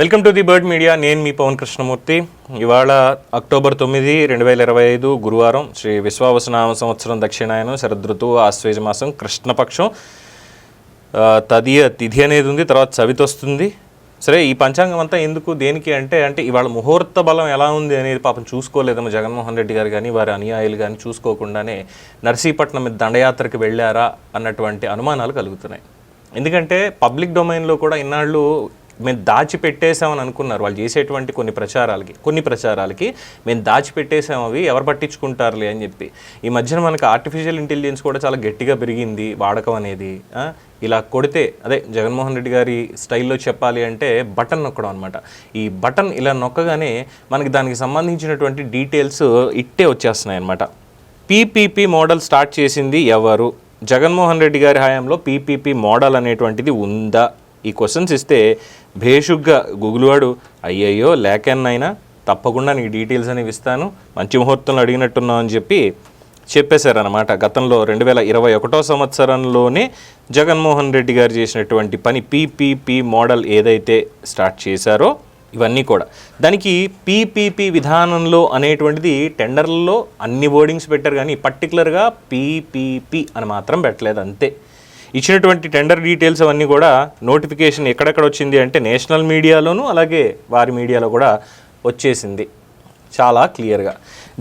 Welcome to the bird media. నేను మీ పవన్ కృష్ణమూర్తి. ఇవాళ అక్టోబర్ తొమ్మిది రెండు వేల ఇరవై ఐదు గురువారం శ్రీ విశ్వావసనామ సంవత్సరం దక్షిణాయనం శరదృతువు ఆశ్వేజ మాసం కృష్ణపక్షం. తదియ తిథి అనేది ఉంది తర్వాత చవితి వస్తుంది. సరే ఈ పంచాంగం అంతా ఎందుకు దేనికి అంటే అంటే ఇవాళ ముహూర్త బలం ఎలా ఉంది అనేది పాపం చూసుకోలేదమ్మా జగన్మోహన్ రెడ్డి గారు కానీ వారి అనుయాయులు కానీ చూసుకోకుండానే నర్సీపట్నం మీద దండయాత్రకు వెళ్ళారా అన్నటువంటి అనుమానాలు కలుగుతున్నాయి. ఎందుకంటే పబ్లిక్ డొమైన్లో కూడా ఇన్నాళ్ళు మేము దాచిపెట్టేసామని అనుకున్నారు. వాళ్ళు చేసేటువంటి కొన్ని ప్రచారాలకి కొన్ని ప్రచారాలకి మేము దాచిపెట్టేసాం అవి ఎవరు పట్టించుకుంటారులే అని చెప్పి. ఈ మధ్యన మనకు ఆర్టిఫిషియల్ ఇంటెలిజెన్స్ కూడా చాలా గట్టిగా పెరిగింది వాడకం అనేది. ఇలా కొడితే అదే జగన్మోహన్ రెడ్డి గారి స్టైల్లో చెప్పాలి అంటే బటన్ నొక్కడం అనమాట ఈ బటన్ ఇలా నొక్కగానే మనకి దానికి సంబంధించినటువంటి డీటెయిల్స్ ఇట్టే వచ్చేస్తున్నాయి అనమాట పీపీపీ మోడల్ స్టార్ట్ చేసింది ఎవరు? జగన్మోహన్ రెడ్డి గారి హయాంలో పీపీపీ మోడల్ అనేటువంటిది ఉందా? ఈ క్వశ్చన్స్ ఇస్తే భేషుగ్గా గూగుల్ వాడు అయ్యయ్యో లేకన్నైనా తప్పకుండా నీకు డీటెయిల్స్ అనేవి ఇస్తాను మంచి ముహూర్తంలో అడిగినట్టున్నావు అని చెప్పి చెప్పేశారనమాట గతంలో రెండు వేల ఇరవై ఒకటో సంవత్సరంలోనే జగన్మోహన్ రెడ్డి గారు చేసినటువంటి పని పీపీపీ మోడల్ ఏదైతే స్టార్ట్ చేశారో ఇవన్నీ కూడా. దానికి పీపీపీ విధానంలో అనేటువంటిది టెండర్లలో అన్ని బోర్డింగ్స్ పెట్టారు కానీ పర్టికులర్గా పీపీపీ అని మాత్రం పెట్టలేదు అంతే. ఇచ్చినటువంటి టెండర్ డీటెయిల్స్ అవన్నీ కూడా నోటిఫికేషన్ ఎక్కడెక్కడ వచ్చింది అంటే నేషనల్ మీడియాలోను అలాగే వారి మీడియాలో కూడా వచ్చేసింది. చాలా క్లియర్గా.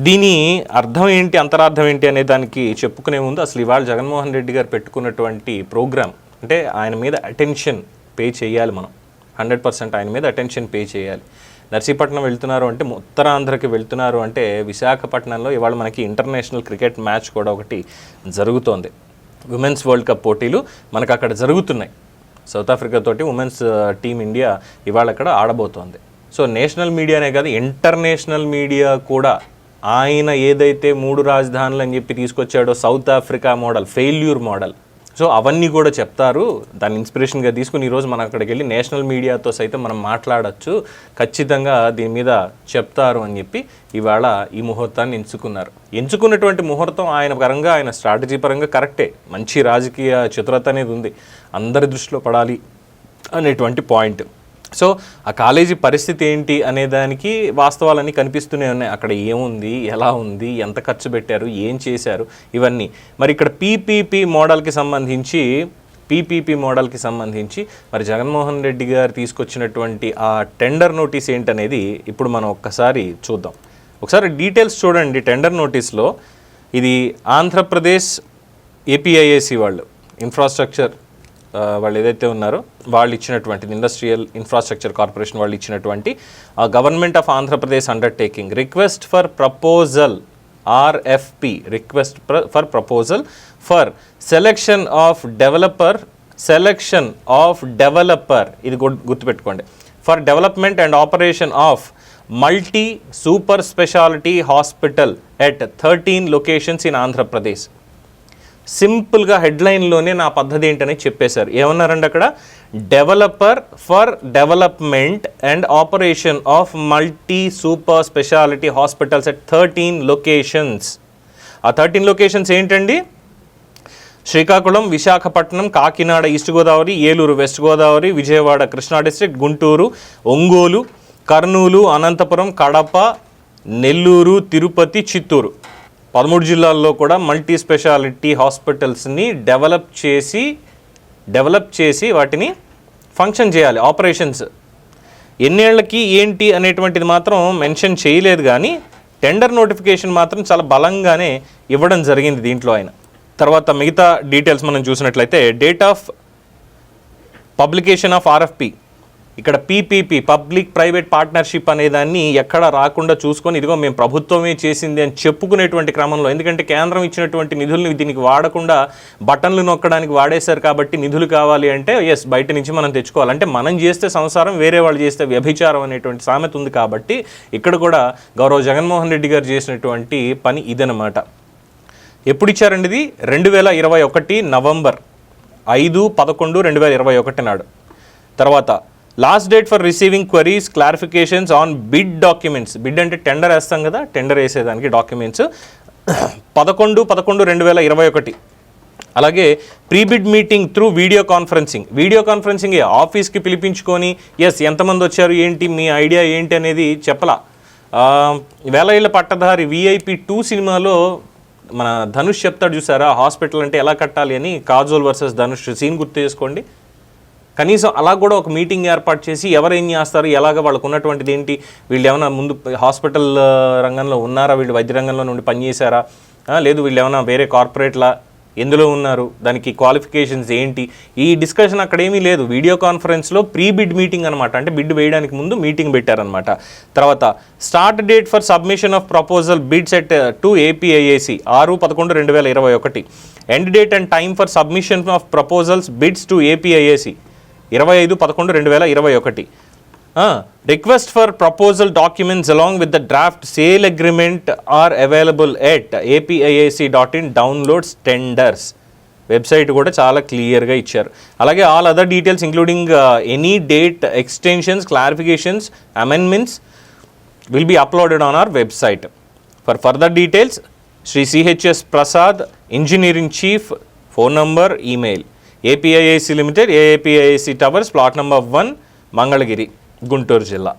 దీని అర్థం ఏంటి అంతరార్థం ఏంటి అనే దానికి చెప్పుకునే ముందు అసలు ఇవాళ జగన్మోహన్ రెడ్డి గారు పెట్టుకున్నటువంటి ప్రోగ్రామ్ అంటే ఆయన మీద అటెన్షన్ పే చేయాలి మనం. హండ్రెడ్ పర్సెంట్ ఆయన మీద అటెన్షన్ పే చేయాలి. నర్సీపట్నం వెళ్తున్నారు అంటే ఉత్తరాంధ్రకి వెళ్తున్నారు అంటే విశాఖపట్నంలో ఇవాళ మనకి ఇంటర్నేషనల్ క్రికెట్ మ్యాచ్ కూడా ఒకటి జరుగుతోంది. ఉమెన్స్ వరల్డ్ కప్ పోటీలు మనకు అక్కడ జరుగుతున్నాయి. సౌత్ ఆఫ్రికా తోటి ఉమెన్స్ టీమ్ ఇండియా ఇవాళ అక్కడ ఆడబోతోంది. సో నేషనల్ మీడియానే కాదు ఇంటర్నేషనల్ మీడియా కూడా ఆయన ఏదైతే మూడు రాజధానులు అని చెప్పి తీసుకొచ్చాడో South Africa model failure model so అవన్నీ కూడా చెప్తారు. దాన్ని ఇన్స్పిరేషన్గా తీసుకుని ఈరోజు మనం అక్కడికి వెళ్ళి నేషనల్ మీడియాతో సైతం మనం మాట్లాడచ్చు. ఖచ్చితంగా దీని మీద చెప్తారు అని చెప్పి ఇవాళ ఈ ముహూర్తాన్ని ఎంచుకున్నారు. ఎంచుకున్నటువంటి ముహూర్తం ఆయన పరంగా ఆయన స్ట్రాటజీ పరంగా కరెక్టే మంచి రాజకీయ చతురత అనేది ఉంది. అందరి దృష్టిలో పడాలి అనేటువంటి పాయింట్ సో ఆ కాలేజీ పరిస్థితి ఏంటి అనే దానికి వాస్తవాలన్నీ కనిపిస్తూనే ఉన్నాయి. అక్కడ ఏముంది? ఎలా ఉంది? ఎంత ఖర్చు పెట్టారు? ఏం చేశారు? ఇవన్నీ. మరి ఇక్కడ పీపీపీ మోడల్కి సంబంధించి పీపీపీ మోడల్కి సంబంధించి మరి జగన్మోహన్ రెడ్డి గారు తీసుకొచ్చినటువంటి ఆ టెండర్ నోటీస్ ఏంటనేది ఇప్పుడు మనం ఒక్కసారి చూద్దాం. ఒకసారి డీటెయిల్స్ చూడండి టెండర్ నోటీస్లో. ఇది ఆంధ్రప్రదేశ్ ఏపీఐఏసి వాళ్ళు ఇన్ఫ్రాస్ట్రక్చర్ వాళ్ళు ఏదైతే ఉన్నారో వాళ్ళు ఇచ్చినటువంటి ఇండస్ట్రియల్ ఇన్ఫ్రాస్ట్రక్చర్ కార్పొరేషన్ వాళ్ళు ఇచ్చినటువంటి government of Andhra Pradesh undertaking request for proposal RFP request for proposal for selection of developer selection of developer ఇది గుర్తుపెట్టుకోండి. For development and operation of multi super speciality hospital at thirteen locations in Andhra Pradesh సింపుల్గా హెడ్లైన్లోనే నా పద్ధతి ఏంటని చెప్పేశారు. ఏమన్నారండి అక్కడ? Developer for development and operation of multi super speciality hospitals at thirteen locations. ఆ థర్టీన్ లొకేషన్స్ ఏంటండి? Srikakulam Visakhapatnam Kakinada east Godavari Eluru west Godavari Vijayawada Krishna district Guntur Ongole Kurnool Anantapur Kadapa Nellore Tirupati Chittoor. పదమూడు జిల్లాల్లో కూడా multi speciality హాస్పిటల్స్ని develop చేసి develop చేసి వాటిని function చేయాలి ఆపరేషన్స్. ఎన్నేళ్ళకి ఏంటి అనేటువంటిది మాత్రం మెన్షన్ చేయలేదు కానీ టెండర్ నోటిఫికేషన్ మాత్రం చాలా బలంగానే ఇవ్వడం జరిగింది దీంట్లో ఆయన. తర్వాత మిగతా డీటెయిల్స్ మనం చూసినట్లయితే date of publication of RFP. ఇక్కడ పీపీపీ పబ్లిక్ ప్రైవేట్ పార్ట్నర్షిప్ అనే దాన్ని ఎక్కడ రాకుండా చూసుకొని ఇదిగో మేము ప్రభుత్వమే చేసింది అని చెప్పుకునేటువంటి క్రమంలో ఎందుకంటే కేంద్రం ఇచ్చినటువంటి నిధుల్ని దీనికి వాడకుండా బటన్లు నొక్కడానికి వాడేశారు కాబట్టి నిధులు కావాలి అంటే ఎస్ బయట నుంచి మనం తెచ్చుకోవాలి. అంటే మనం చేస్తే సంసారం వేరే వాళ్ళు చేస్తే వ్యభిచారం అనేటువంటి సామెత ఉంది కాబట్టి ఇక్కడ కూడా గౌరవ జగన్మోహన్ రెడ్డి గారు చేసినటువంటి పని ఇదనమాట ఎప్పుడు ఇచ్చారండి ఇది? రెండు వేల ఇరవై ఒకటి నవంబర్ ఐదు పదకొండు రెండు వేల ఇరవై ఒకటి నాడు. తర్వాత last date for receiving queries clarifications on bid documents bid అంటే టెండర్ వేస్తాం కదా టెండర్ వేసేదానికి డాక్యుమెంట్స్ పదకొండు పదకొండు రెండు వేల ఇరవై ఒకటి. అలాగే pre bid meeting through video conferencing video conferencing ఆఫీస్కి పిలిపించుకొని ఎస్ ఎంతమంది వచ్చారు ఏంటి మీ ఐడియా ఏంటి అనేది చెప్పలా. ఆ, వేల ఏళ్ళ పట్టధారి విఐపి టూ సినిమాలో మన ధనుష్ చెప్తాడు చూసారా హాస్పిటల్ అంటే ఎలా కట్టాలి అని కాజోల్ వర్సెస్ ధనుష్ సీన్ గుర్తు చేసుకోండి. కనీసం అలా కూడా ఒక మీటింగ్ ఏర్పాటు చేసి ఎవరు ఏం చేస్తారు ఎలాగ వాళ్ళకు ఉన్నటువంటిది ఏంటి వీళ్ళు ఏమైనా ముందు హాస్పిటల్ రంగంలో ఉన్నారా వీళ్ళు వైద్య రంగంలో నుండి పనిచేశారా? లేదు వీళ్ళు ఏమైనా వేరే కార్పొరేట్లా ఎందులో ఉన్నారు దానికి క్వాలిఫికేషన్స్ ఏంటి? ఈ డిస్కషన్ అక్కడ ఏమీ లేదు. వీడియో కాన్ఫరెన్స్లో ప్రీ బిడ్ మీటింగ్ అనమాట అంటే బిడ్ వేయడానికి ముందు మీటింగ్ పెట్టారనమాట తర్వాత start date for submission of proposal bids at to APIAC ఆరు పదకొండు రెండు వేల ఇరవై ఒకటి. End date and time for submission of proposals bids to APIAC. ఇరవై ఐదు పదకొండు రెండు వేల ఇరవై ఒకటి. Request for proposal documents along with the draft sale agreement are available at APIAC dot in downloads tenders website కూడా చాలా క్లియర్గా ఇచ్చారు. అలాగే all other details including any date extensions clarifications amendments will be uploaded on our website for further details Shri CHS Prasad engineering chief phone number email APIAC లిమిటెడ్ AAPIAC Towers, plot number 1, Mangalagiri, Guntur Jilla.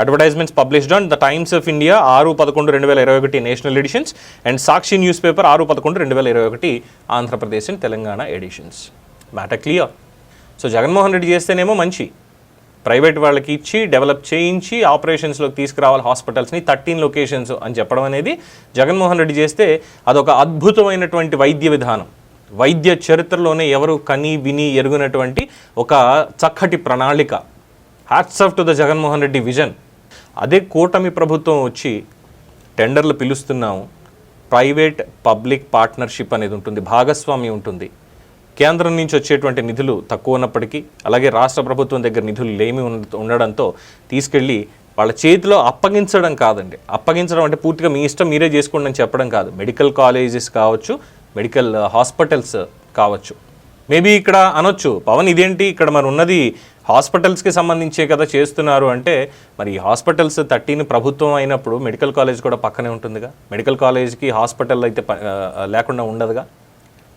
Advertisements published on the Times of India ఆరు పదకొండు రెండు వేల ఇరవై ఒకటి national editions and Sakshi news paper ఆరు పదకొండు రెండు వేల ఇరవై ఒకటి Andhra Pradesh and Telangana editions matter clear so Jaganmohan Reddy చేస్తేనేమో మంచి. ప్రైవేట్ వాళ్ళకి ఇచ్చి డెవలప్ చేయించి ఆపరేషన్స్లోకి తీసుకురావాలి హాస్పిటల్స్ని థర్టీన్ లొకేషన్స్ అని చెప్పడం అనేది జగన్మోహన్ రెడ్డి చేస్తే అదొక అద్భుతమైనటువంటి వైద్య విధానం. వైద్య చరిత్రలోనే ఎవరు కని విని ఎరుగునటువంటి ఒక చక్కటి ప్రణాళిక. Hats off to the Jaganmohan Reddy vision అదే కూటమి ప్రభుత్వం వచ్చి టెండర్లు పిలుస్తున్నాము. ప్రైవేట్ పబ్లిక్ పార్ట్నర్షిప్ అనేది ఉంటుంది భాగస్వామ్యం ఉంటుంది. కేంద్రం నుంచి వచ్చేటువంటి నిధులు తక్కువ ఉన్నప్పటికీ అలాగే రాష్ట్ర ప్రభుత్వం దగ్గర నిధులు లేమి ఉండడంతో తీసుకెళ్ళి వాళ్ళ చేతిలో అప్పగించడం కాదండి. అప్పగించడం అంటే పూర్తిగా మీ ఇష్టం మీరే చేసుకోండి అని చెప్పడం కాదు. మెడికల్ కాలేజెస్ కావచ్చు మెడికల్ హాస్పిటల్స్ కావచ్చు. మేబీ ఇక్కడ అనొచ్చు పవన్ ఇదేంటి ఇక్కడ మరి ఉన్నది హాస్పిటల్స్కి సంబంధించే కదా చేస్తున్నారు అంటే మరి ఈ హాస్పిటల్స్ థర్టీన్ ప్రభుత్వం అయినప్పుడు మెడికల్ కాలేజ్ కూడా పక్కనే ఉంటుందిగా? మెడికల్ కాలేజ్కి హాస్పిటల్ అయితే లేకుండా ఉండదుగా?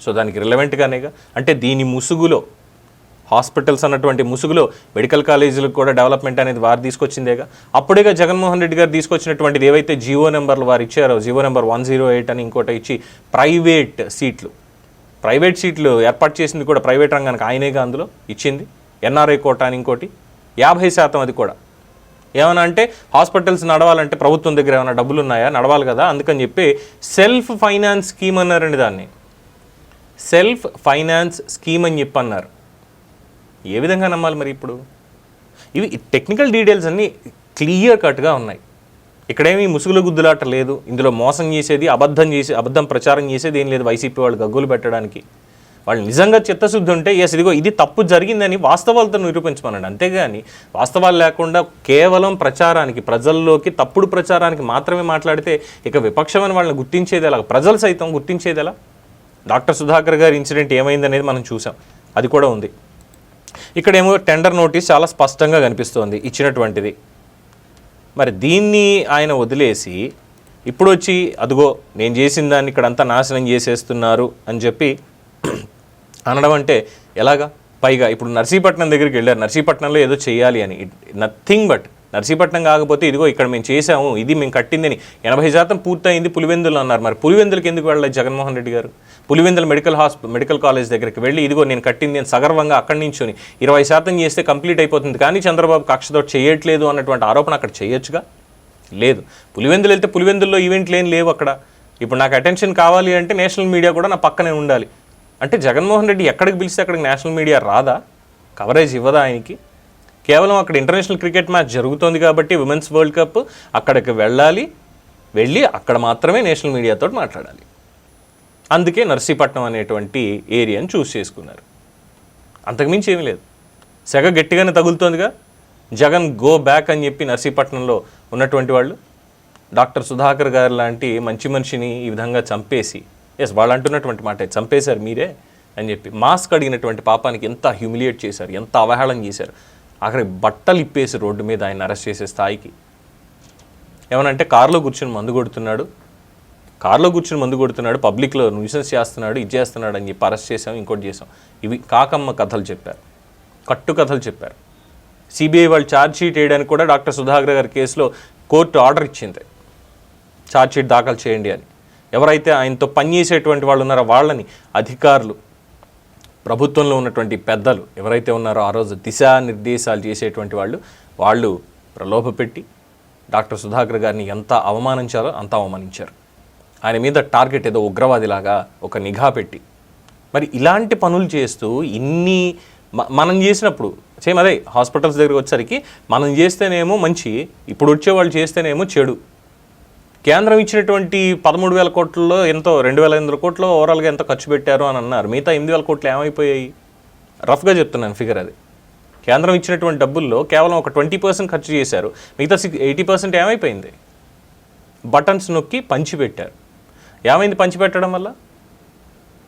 సో దానికి రిలవెంట్గానేగా అంటే దీని ముసుగులో హాస్పిటల్స్ అన్నటువంటి ముసుగులో మెడికల్ కాలేజీలకు కూడా డెవలప్మెంట్ అనేది వారు తీసుకొచ్చిందేగా. అప్పుడేగా జగన్మోహన్ రెడ్డి గారు తీసుకొచ్చినటువంటిది ఏవైతే జియో నెంబర్లు వారు ఇచ్చారో Jio number one zero eight అని ఇంకోటి ఇచ్చి ప్రైవేట్ సీట్లు. ప్రైవేట్ సీట్లు ఏర్పాటు చేసింది కూడా ప్రైవేట్ రంగానికి ఆయనేగా అందులో ఇచ్చింది. ఎన్ఆర్ఐ కోట అని ఇంకోటి. యాభై శాతం అది కూడా. ఏమైనా అంటే హాస్పిటల్స్ నడవాలంటే ప్రభుత్వం దగ్గర ఏమైనా డబ్బులు ఉన్నాయా నడవాలి కదా. అందుకని చెప్పి సెల్ఫ్ ఫైనాన్స్ స్కీమ్ అన్నారండి దాన్ని. సెల్ఫ్ ఫైనాన్స్ స్కీమ్ అని చెప్పి అన్నారు ఏ విధంగా నమ్మాలి మరి ఇప్పుడు? ఇవి టెక్నికల్ డీటెయిల్స్ అన్నీ క్లియర్ కట్గా ఉన్నాయి. ఇక్కడేమీ ముసుగుల గుద్దులాట లేదు. ఇందులో మోసం చేసేది అబద్ధం చేసి అబద్ధం ప్రచారం చేసేది ఏం లేదు వైసీపీ వాళ్ళు గగ్గులు పెట్టడానికి. వాళ్ళు నిజంగా చిత్తశుద్ధి ఉంటే ఎస్ ఇదిగో ఇది తప్పు జరిగిందని వాస్తవాలతో నిరూపించమనండి అంతేగాని వాస్తవాలు లేకుండా కేవలం ప్రచారానికి ప్రజల్లోకి తప్పుడు ప్రచారానికి మాత్రమే మాట్లాడితే ఇక విపక్షమని వాళ్ళని గుర్తించేది ఎలా? ప్రజలు సైతం గుర్తించేది ఎలా? డాక్టర్ సుధాకర్ గారి ఇన్సిడెంట్ ఏమైంది అనేది మనం చూసాం. అది కూడా ఉంది. ఇక్కడేమో టెండర్ నోటీస్ చాలా స్పష్టంగా కనిపిస్తోంది ఇచ్చినటువంటిది. మరి దీన్ని ఆయన వదిలేసి ఇప్పుడు వచ్చి అదిగో నేను చేసిన దాన్ని ఇక్కడంతా నాశనం చేసేస్తున్నారు అని చెప్పి అనడం అంటే ఎలాగా? పైగా ఇప్పుడు నర్సీపట్నం దగ్గరికి వెళ్ళారు. నర్సీపట్నంలో ఏదో చేయాలి అని. నథింగ్ బట్ నర్సీపట్నం కాకపోతే ఇదిగో ఇక్కడ మేము చేసాము ఇది మేము కట్టిందని. ఎనభై శాతం పూర్తయింది పులివెందులు అన్నారు. మరి పులివెందులకు ఎందుకు వెళ్ళలేదు జగన్మోహన్ రెడ్డి గారు? Pulivendula medical hospital medical college దగ్గరికి వెళ్ళి ఇదిగో నేను కట్టింది అని సగర్వంగా అక్కడి నుంచి ఇరవై శాతం చేస్తే కంప్లీట్ అయిపోతుంది. కానీ చంద్రబాబు కక్షతో చేయట్లేదు అన్నటువంటి ఆరోపణ అక్కడ చేయొచ్చుగా? లేదు. పులివెందులు వెళ్తే పులివెందుల్లో ఈవెంట్లు ఏం లేవు అక్కడ. ఇప్పుడు నాకు అటెన్షన్ కావాలి అంటే నేషనల్ మీడియా కూడా నా పక్కనే ఉండాలి. అంటే జగన్మోహన్ రెడ్డి ఎక్కడికి పిలిస్తే అక్కడికి నేషనల్ మీడియా రాదా? కవరేజ్ ఇవ్వదా ఆయనకి? కేవలం అక్కడ ఇంటర్నేషనల్ క్రికెట్ మ్యాచ్ జరుగుతోంది కాబట్టి విమెన్స్ వరల్డ్ కప్ అక్కడికి వెళ్ళాలి వెళ్ళి అక్కడ మాత్రమే నేషనల్ మీడియాతో మాట్లాడాలి. అందుకే నర్సీపట్నం అనేటువంటి ఏరియాని చూస్ చేసుకున్నారు. అంతకుమించి ఏమీ లేదు. సెగ గట్టిగానే తగులుతోందిగా. జగన్ గో బ్యాక్ అని చెప్పి నర్సీపట్నంలో ఉన్నటువంటి వాళ్ళు డాక్టర్ సుధాకర్ గారు లాంటి మంచి మనిషిని ఈ విధంగా చంపేసి ఎస్ వాళ్ళు అంటున్నటువంటి మాట చంపేశారు మీరే అని చెప్పి మాస్క్ అడిగినటువంటి పాపానికి ఎంత హ్యూమిలియేట్ చేశారు ఎంత అవహేళన చేశారు. ఆఖరికి బట్టలు ఇప్పేసి రోడ్డు మీద ఆయన అరెస్ట్ చేసే స్థాయికి. ఏమనంటే కారులో కూర్చొని మందు కొడుతున్నాడు. కార్లో కూర్చుని మందు కొడుతున్నాడు పబ్లిక్లో న్యూసెన్స్ చేస్తున్నాడు ఇది చేస్తున్నాడు అని చెప్పి అరెస్ట్ చేసాం ఇంకోటి చేసాం ఇవి కాకమ్మ కథలు చెప్పారు. కట్టు కథలు చెప్పారు. సిబిఐ వాళ్ళు ఛార్జ్ షీట్ వేయడానికి కూడా డాక్టర్ సుధాకర్ గారి కేసులో కోర్టు ఆర్డర్ ఇచ్చింది. ఛార్జ్ షీట్ దాఖలు చేయండి అని. ఎవరైతే ఆయనతో పనిచేసేటువంటి వాళ్ళు ఉన్నారో వాళ్ళని అధికారులు ప్రభుత్వంలో ఉన్నటువంటి పెద్దలు ఎవరైతే ఉన్నారో ఆ రోజు దిశానిర్దేశాలు చేసేటువంటి వాళ్ళు వాళ్ళు ప్రలోభపెట్టి డాక్టర్ సుధాకర్ గారిని ఎంత అవమానించారో అంత అవమానించారు. ఆయన మీద టార్గెట్ ఏదో ఉగ్రవాదిలాగా ఒక నిఘా పెట్టి. మరి ఇలాంటి పనులు చేస్తూ ఇన్ని మనం చేసినప్పుడు సేమ్ అదే హాస్పిటల్స్ దగ్గరికి వచ్చేసరికి మనం చేస్తేనేమో మంచి ఇప్పుడు వచ్చే వాళ్ళు చేస్తేనేమో చెడు. కేంద్రం ఇచ్చినటువంటి పదమూడు వేల కోట్లలో ఎంతో రెండు వేల ఎనిమిది కోట్లు ఓవరాల్గా ఎంత ఖర్చు పెట్టారు అని అన్నారు. మిగతా ఎనిమిది వేల కోట్లు ఏమైపోయాయి? రఫ్గా చెప్తున్నాను ఫిగర్ అది. కేంద్రం ఇచ్చినటువంటి డబ్బుల్లో కేవలం ఒక ట్వంటీ పర్సెంట్ ఖర్చు చేశారు. మిగతా సిక్స్ ఎయిటీ పర్సెంట్ ఏమైపోయింది? బటన్స్ నొక్కి పంచిపెట్టారు ఏమైంది పంచి పెట్టడం వల్ల?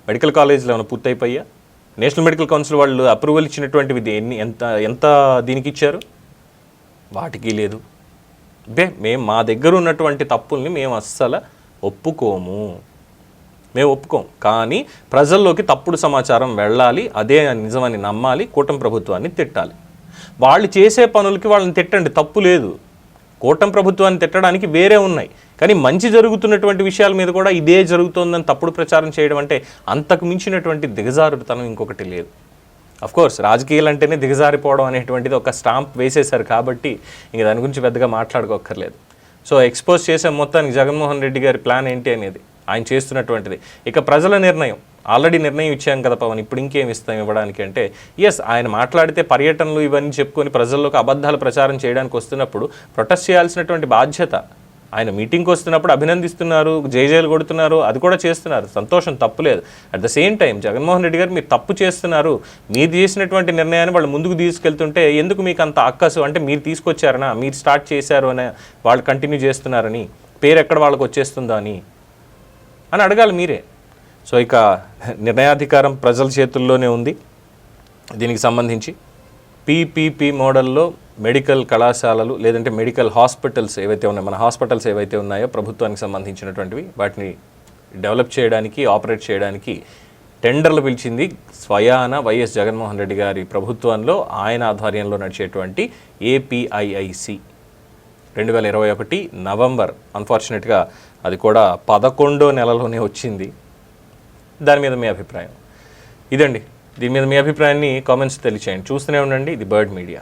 మెడికల్ కాలేజీలు ఏమైనా పూర్తయిపోయా నేషనల్ మెడికల్ కౌన్సిల్ వాళ్ళు అప్రూవల్ ఇచ్చినటువంటివి ఎన్ని ఎంత ఎంత దీనికి ఇచ్చారు? వాటికి లేదు. బే మేము మా దగ్గర ఉన్నటువంటి తప్పుల్ని మేము అస్సలు ఒప్పుకోము. మేము ఒప్పుకోం. కానీ ప్రజల్లోకి తప్పుడు సమాచారం వెళ్ళాలి అదే నిజమని నమ్మాలి కూటమి ప్రభుత్వాన్ని తిట్టాలి. వాళ్ళు చేసే పనులకి వాళ్ళని తిట్టండి తప్పు లేదు. కూటమి ప్రభుత్వాన్ని తిట్టడానికి వేరే ఉన్నాయి. కానీ మంచి జరుగుతున్నటువంటి విషయాల మీద కూడా ఇదే జరుగుతోందని తప్పుడు ప్రచారం చేయడం అంటే అంతకు మించినటువంటి దిగజారుడుతనం ఇంకొకటి లేదు. అఫ్ కోర్స్ రాజకీయాలు అంటేనే దిగజారిపోవడం అనేటువంటిది ఒక స్టాంప్ వేసేశారు కాబట్టి ఇంక దాని గురించి పెద్దగా మాట్లాడుకోక్కర్లేదు. సో ఎక్స్పోజ్ చేసే మొత్తానికి జగన్మోహన్ రెడ్డి గారి ప్లాన్ ఏంటి అనేది ఆయన చేస్తున్నటువంటిది. ఇక ప్రజల నిర్ణయం ఆల్రెడీ నిర్ణయం ఇచ్చాం కదా పవన్ ఇప్పుడు ఇంకేం ఇస్తాం ఇవ్వడానికి అంటే ఎస్ ఆయన మాట్లాడితే పర్యటనలు ఇవన్నీ చెప్పుకొని ప్రజల్లోకి అబద్ధాలు ప్రచారం చేయడానికి వస్తున్నప్పుడు ప్రొటెస్ట్ చేయాల్సినటువంటి బాధ్యత ఆయన మీటింగ్కి వస్తున్నప్పుడు అభినందిస్తున్నారు జైజైలు కొడుతున్నారు అది కూడా చేస్తున్నారు. సంతోషం తప్పులేదు at the same time Jaganmohan Reddy గారు మీరు తప్పు చేస్తున్నారు. మీరు చేసినటువంటి నిర్ణయాన్ని వాళ్ళు ముందుకు తీసుకెళ్తుంటే ఎందుకు మీకు అంత అక్కసు అంటే మీరు తీసుకొచ్చారనా? మీరు స్టార్ట్ చేశారు అని వాళ్ళు కంటిన్యూ చేస్తున్నారని. పేరు ఎక్కడ వాళ్ళకి వచ్చేస్తుందో అని. అని అడగాలి మీరే. సో ఇక నిర్ణయాధికారం ప్రజల చేతుల్లోనే ఉంది. దీనికి సంబంధించి పీపీపీ మోడల్లో మెడికల్ కళాశాలలు లేదంటే మెడికల్ హాస్పిటల్స్ ఏవైతే ఉన్నాయో మన హాస్పిటల్స్ ఏవైతే ఉన్నాయో ప్రభుత్వానికి సంబంధించినటువంటివి వాటిని డెవలప్ చేయడానికి ఆపరేట్ చేయడానికి టెండర్లు పిలిచింది స్వయాన వైఎస్ జగన్మోహన్ రెడ్డి గారి ప్రభుత్వంలో ఆయన ఆధ్వర్యంలో నడిచేటువంటి ఏపీఐఐసి. రెండు వేల ఇరవై ఒకటి నవంబర్ అన్ఫార్చునేట్గా అది కూడా పదకొండో నెలలోనే వచ్చింది. దాని మీద మీ అభిప్రాయం? ఇదండి. దీని మీద మీ అభిప్రాయాన్ని కామెంట్స్ తెలియచేయండి. చూస్తూనే ఉండండి. ఇది బర్డ్ మీడియా.